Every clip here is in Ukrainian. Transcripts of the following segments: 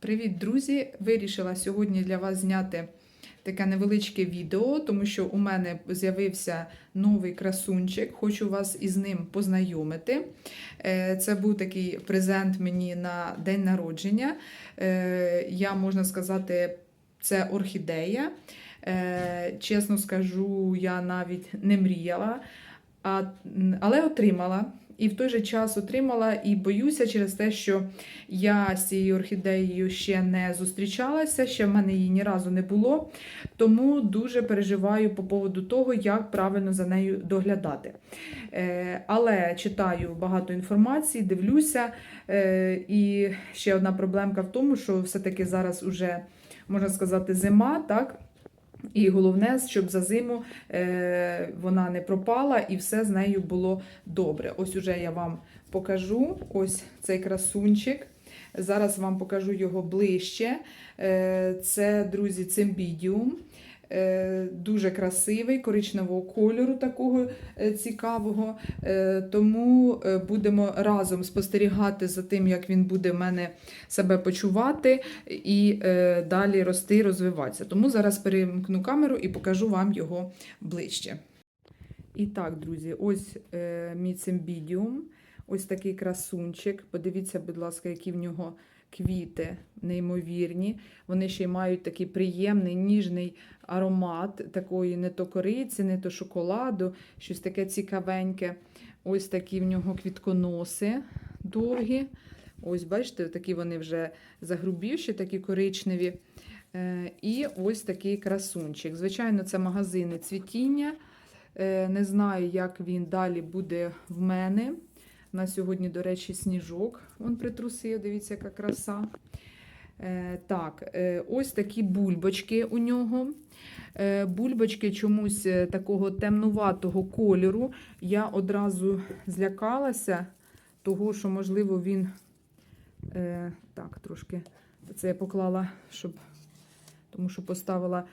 Привіт, друзі! Вирішила сьогодні для вас зняти таке невеличке відео, тому що у мене з'явився новий красунчик. Хочу вас із ним познайомити. Е, Це був такий презент мені на день народження. Е, Я можна сказати, це орхідея. Е, Чесно скажу, я навіть не мріяла, але отримала. І в той же час отримала і боюся через те, що я з цією орхідеєю ще не зустрічалася, ще в мене її ні разу не було. Тому дуже переживаю по поводу того, як правильно за нею доглядати. Е, Але читаю багато інформації, дивлюся. Е, І ще одна проблемка в тому, що все-таки зараз уже можна сказати зима, так? І головне, щоб за зиму е, вона не пропала і все з нею було добре. Ось уже я вам покажу ось цей красунчик. Зараз вам покажу його ближче. Е, це, друзі, цимбідіум. Е, Дуже красивий, коричневого кольору, такого е, цікавого. Е, Тому будемо разом спостерігати за тим, як він буде в мене себе почувати і далі рости, розвиватися. Тому зараз перемкну камеру і покажу вам його ближче. І так, друзі, ось мій цимбідіум, ось такий красунчик. Подивіться, будь ласка, які в нього квіти неймовірні. Вони ще й мають такий приємний, ніжний аромат такої не то кориці, не то шоколаду, щось таке цікавеньке. Ось такі в нього квітконоси довгі. Ось, бачите, такі вони вже загрубівші, такі коричневі. Е, І ось такий красунчик. Звичайно, це магазини цвітіння. Е, Не знаю, як він далі буде в мене. На сьогодні, до речі, сніжок. Він притрусив, дивіться, яка краса. Е, Так, е, ось такі бульбочки у нього. Е, Бульбочки чомусь е, такого темнуватого кольору. Я одразу злякалася, того, що, можливо, він. Е, Так, трошки це я поклала, щоб. Тому що поставила.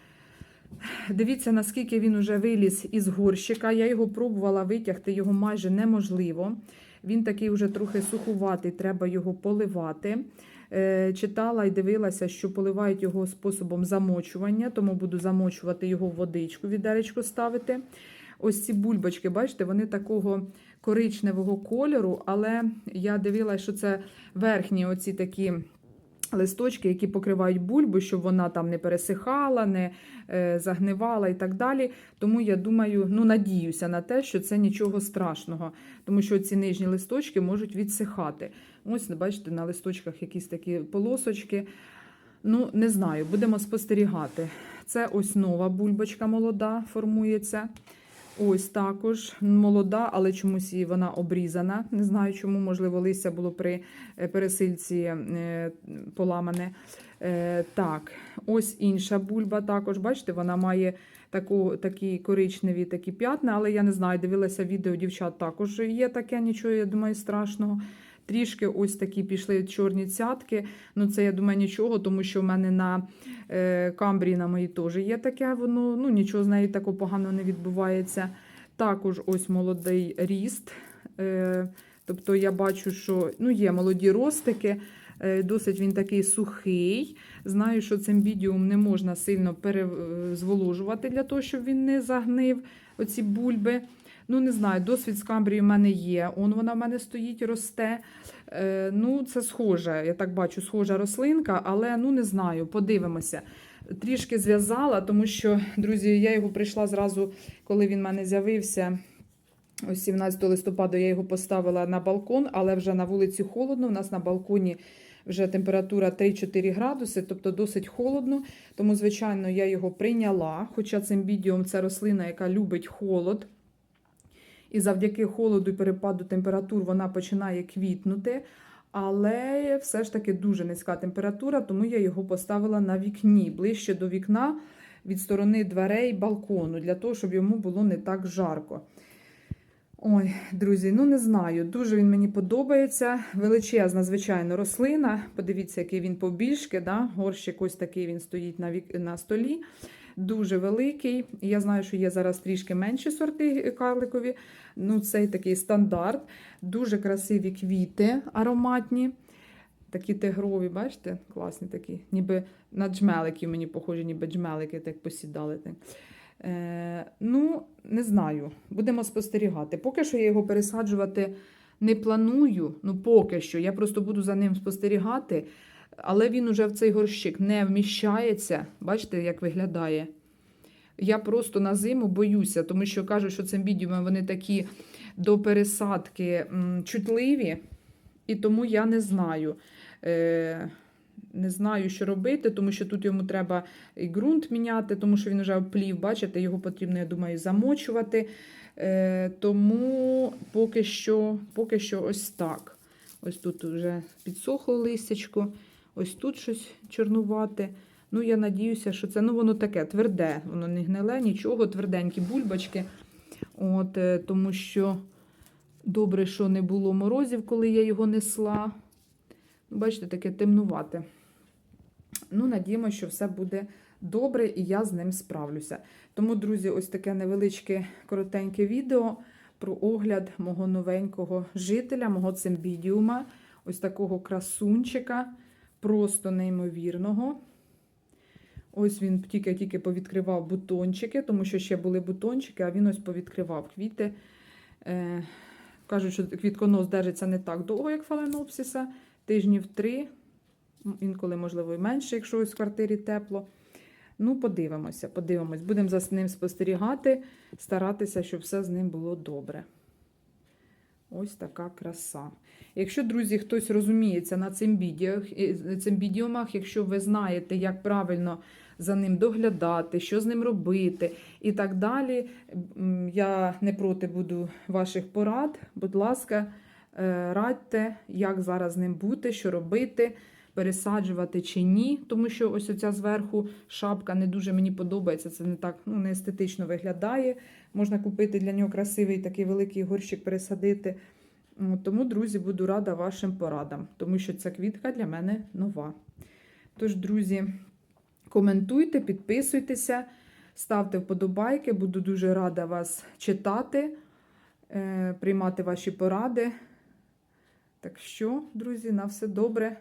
Дивіться, наскільки він уже виліз із горщика. Я його пробувала витягти, його майже неможливо. Він такий вже трохи сухуватий, треба його поливати. Е, Читала і дивилася, що поливають його способом замочування, тому буду замочувати його в водичку, відеречко ставити. Ось ці бульбочки, бачите, вони такого коричневого кольору, але я дивилася, що це верхні оці такі листочки, які покривають бульбу, щоб вона там не пересихала, не е, загнивала і так далі. Тому я думаю, ну надіюся на те, що це нічого страшного, тому що ці нижні листочки можуть відсихати. Ось, бачите, на листочках якісь такі полосочки. Ну, не знаю, будемо спостерігати. Це ось нова бульбочка молода формується. Ось також молода, але чомусь і вона обрізана. Не знаю чому, можливо, листя було при е, пересильці е, поламане. Е, Так, ось інша бульба також. Бачите, вона має таку, такі коричневі такі п'ятна, але я не знаю, дивилася відео дівчат також є таке, нічого, я думаю, страшного. Трішки ось такі пішли чорні цятки. Ну, це я думаю, нічого, тому що в мене на е, камбрі на моїй теж є таке, воно ну, нічого з нею такого поганого не відбувається. Також ось молодий ріст. Е, тобто я бачу, що ну, є молоді ростики, е, досить він такий сухий. Знаю, що цим бідіум не можна сильно перезволожувати для того, щоб він не загнив оці бульби. Ну, не знаю, досвід з камбрією в мене є. Он вона в мене стоїть, росте. Е, ну, це схоже, я так бачу, схожа рослинка, але ну не знаю, подивимося. Трішки зв'язала, тому що, друзі, я його прийшла зразу, коли він в мене з'явився. Ось 17 листопада я його поставила на балкон, але вже на вулиці холодно. У нас на балконі вже температура 3-4 градуси, тобто досить холодно. Тому, звичайно, я його прийняла. Хоча цим бідіум це рослина, яка любить холод. І завдяки холоду і перепаду температур вона починає квітнути. Але все ж таки дуже низька температура, тому я його поставила на вікні, ближче до вікна від сторони дверей балкону, для того, щоб йому було не так жарко. Ой, друзі, ну не знаю. Дуже він мені подобається. Величезна, звичайно, рослина. Подивіться, який він побільшки. Да? Горщик ось такий він стоїть на вік... на столі. Дуже великий. Я знаю, що є зараз трішки менші сорти карликові. Ну, цей такий стандарт. Дуже красиві квіти ароматні. Такі тигрові, бачите? Класні такі. Ніби на джмелики мені похожі, ніби джмелики так посідали. Так. Е, ну, не знаю. Будемо спостерігати. Поки що я його пересаджувати не планую. Ну, поки що. Я просто буду за ним спостерігати. Але він уже в цей горщик не вміщається. Бачите, як виглядає. Я просто на зиму боюся, тому що кажуть, що цим цимбідіуми вони такі до пересадки чутливі, і тому я не знаю. Не знаю, що робити, тому що тут йому треба і ґрунт міняти, тому що він вже оплів, бачите, його потрібно, я думаю, замочувати. Е, тому поки що, поки що ось так. Ось тут вже підсохло листячко, ось тут щось чорнувате. Ну, я надіюся, що це ну, воно таке тверде, воно не гниле, нічого, тверденькі бульбочки. От, е, тому що добре, що не було морозів, коли я його несла. Бачите, таке темнувате. Ну, надіємося, що все буде добре і я з ним справлюся. Тому, друзі, ось таке невеличке коротеньке відео про огляд мого новенького жителя, мого цимбідіума, ось такого красунчика, просто неймовірного. Ось він тільки-тільки повідкривав бутончики, тому що ще були бутончики, а він ось повідкривав квіти. Е, кажуть, що квітконос держиться не так довго, як фаленопсиса, тижнів три, інколи, можливо, і менше, якщо ось в квартирі тепло. Ну, подивимося, подивимось. Будемо за ним спостерігати, старатися, щоб все з ним було добре. Ось така краса. Якщо, друзі, хтось розуміється на цимбідіях, е, цимбідіумах, якщо ви знаєте, як правильно за ним доглядати, що з ним робити і так далі, я не проти буду ваших порад. Будь ласка, радьте, як зараз з ним бути, що робити, пересаджувати чи ні, тому що ось оця зверху шапка не дуже мені подобається. Це не так ну, не естетично виглядає. Можна купити для нього красивий такий великий горщик, пересадити. Тому, друзі, буду рада вашим порадам, тому що ця квітка для мене нова. Тож, друзі, коментуйте, підписуйтеся, ставте вподобайки, буду дуже рада вас читати, е, приймати ваші поради. Так що, друзі, на все добре.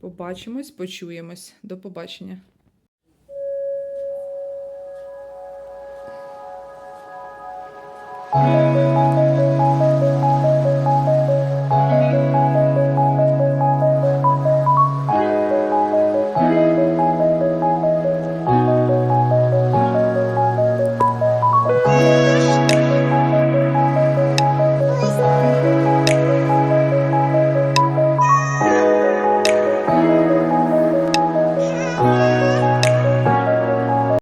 Побачимось, почуємось. До побачення. Thank